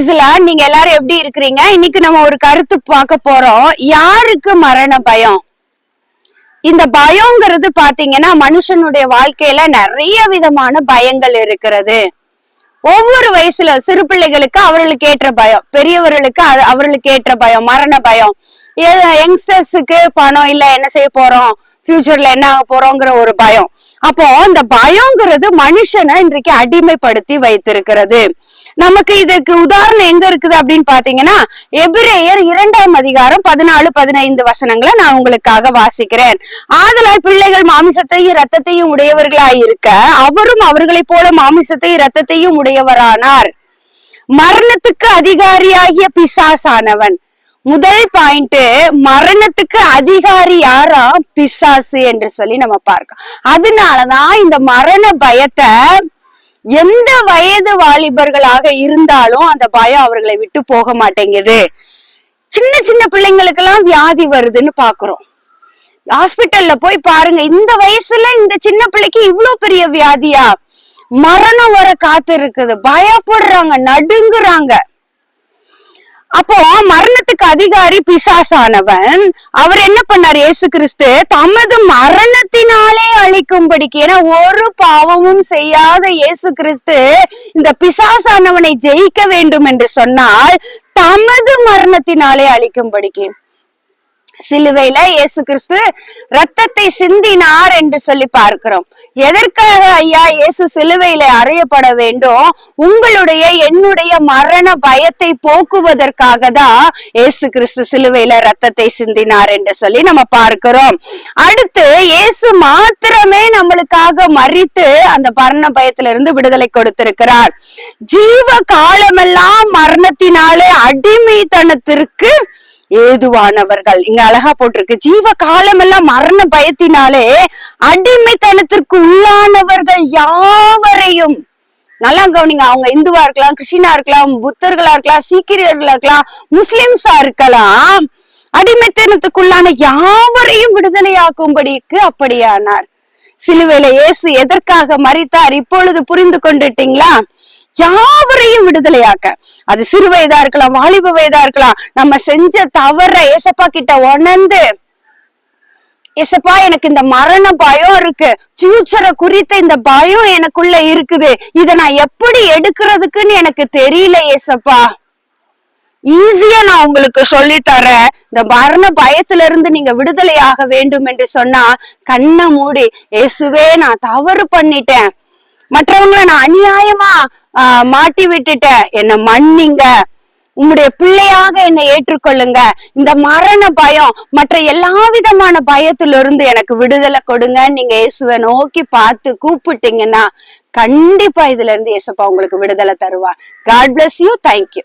பிரைஸ்ல நீங்க எல்லாரும் எப்படி இருக்கிறீங்க? இன்னைக்கு நம்ம ஒரு கருத்து பார்க்க போறோம். யாருக்கு மரண பயம்? இந்த பயங்கிறது பாத்தீங்கன்னா மனுஷனுடைய வாழ்க்கையில நிறைய விதமான பயங்கள் இருக்கிறது. ஒவ்வொரு வயசுல சிறு பிள்ளைகளுக்கு அவர்களுக்கு ஏற்ற பயம். பெரியவர்களுக்கு அவர்களுக்கு ஏற்ற பயம். மரண பயம். யங்ஸ்டர்ஸுக்கு பணம் இல்ல என்ன செய்ய போறோம்? ஃபியூச்சர்ல என்ன ஆக போறோங்கிற ஒரு பயம். அப்போ இந்த பயம்ங்கிறது மனுஷனை இன்றைக்கு அடிமைப்படுத்தி வைத்திருக்கிறது. நமக்கு இதற்கு உதாரணம் எங்க இருக்குது அப்படின்னு பாத்தீங்கன்னா எபிரேயர் இரண்டாம் அதிகாரம் பதினாலு பதினைந்து வசனங்களை நான் உங்களுக்காக வாசிக்கிறேன். ஆதலால் பிள்ளைகள் மாமிசத்தையும் ரத்தத்தையும் உடையவர்களாய் இருக்க அவரும் அவர்களைப் போல மாமிசத்தையும் ரத்தத்தையும் உடையவரானார். மரணத்துக்கு அதிகாரியாகிய பிசாசானவன். முதல் பாயிண்ட் மரணத்துக்கு அதிகாரி யாரா? பிசாசு என்று சொல்லி நம்ம பார்க்கோம் அதனாலதான் இந்த மரண பயத்தை எந்த வயது வாலிபர்களாக இருந்தாலும் அந்த பயம் அவர்களை விட்டு போக மாட்டேங்குது. சின்ன சின்ன பிள்ளைங்களுக்கு எல்லாம் வியாதி வருதுன்னு பாக்குறோம். ஹாஸ்பிட்டல்ல போய் பாருங்க இந்த வயசுல இந்த சின்ன பிள்ளைக்கு இவ்வளவு பெரிய வியாதியா? மரணம் வர காத்து இருக்குது பயப்படுறாங்க நடுங்குறாங்க. அப்போ மரணத்துக்கு அதிகாரி பிசாசானவன் அவர் என்ன பண்ணார்? இயேசு கிறிஸ்து தமது மரணத்தினாலே அழிக்கும்படிக்கு ஏன்னா ஒரு பாவமும் செய்யாத இயேசு கிறிஸ்து இந்த பிசாசானவனை ஜெயிக்க வேண்டும் என்று சொன்னால் தமது மரணத்தினாலே அழிக்கும்படிக்கு. சிலுவையில இயேசு கிறிஸ்து ரத்தத்தை சிந்தினார் என்று சொல்லி பார்க்கிறோம். எதற்காக ஐயா இயேசு சிலுவையில அறையப்பட வேண்டும்? உங்களுடைய என்னுடைய மரண பயத்தை போக்குவதற்காக தான் இயேசு கிறிஸ்து சிலுவையில ரத்தத்தை சிந்தினார் என்று சொல்லி நம்ம பார்க்கிறோம். அடுத்து இயேசு மாத்திரமே நம்மளுக்காக மறித்து அந்த மரண பயத்திலிருந்து விடுதலை கொடுத்திருக்கிறார். ஜீவ காலமெல்லாம் மரணத்தினாலே அடிமைத்தனத்திற்கு ஏதுவானவர்கள். இங்க அழகா போட்டிருக்கு. ஜீவ காலமெல்லாம் மரண பயத்தினாலே அடிமைத்தனத்திற்கு உள்ளானவர்கள் யாவரையும். நல்லா கவனிங்க. அவங்க இந்துவா இருக்கலாம் கிறிஸ்டினா இருக்கலாம் புத்தர்களா இருக்கலாம் சீக்கிரியர்களா இருக்கலாம் முஸ்லிம்ஸா இருக்கலாம். அடிமைத்தனத்துக்குள்ளான யாவரையும் விடுதலையாக்கும்படிக்கு அப்படியானார். சிலுவையில இயேசு எதற்காக மறித்தார் இப்பொழுது புரிந்து கொண்டுட்டீங்களா? யாவரையும் விடுதலையாக்க. அது சிறு வயதா இருக்கலாம் வாலிப வயதா இருக்கலாம் நம்ம செஞ்ச தவற ஏசப்பா கிட்ட உணர்ந்து ஏசப்பா எனக்கு இந்த மரண பயம் இருக்கு. ஃபியூச்சரை குறித்த இந்த பயம் எனக்குள்ள இருக்குது. இத நான் எப்படி எடுக்கிறதுக்குன்னு எனக்கு தெரியல ஏசப்பா. ஈஸியா நான் உங்களுக்கு சொல்லி தரேன். இந்த மரண பயத்துல இருந்து நீங்க விடுதலையாக வேண்டும் என்று சொன்னா கண்ணை மூடி இயேசுவே நான் தவறு பண்ணிட்டேன். மற்றவங்களை நான் அநியாயமா ஆஹ் மாட்டி விட்டுட்டேன். என்ன மன்னிங்க. உங்களுடைய பிள்ளையாக என்னை ஏற்றுக்கொள்ளுங்க. இந்த மரண பயம் மற்ற எல்லா விதமான பயத்திலிருந்து எனக்கு விடுதலை கொடுங்க. நீங்க இயேசுவை நோக்கி பார்த்து கூப்பிட்டீங்கன்னா கண்டிப்பா இதுல இருந்து இயேசப்பா உங்களுக்கு விடுதலை தருவார். God bless you thank you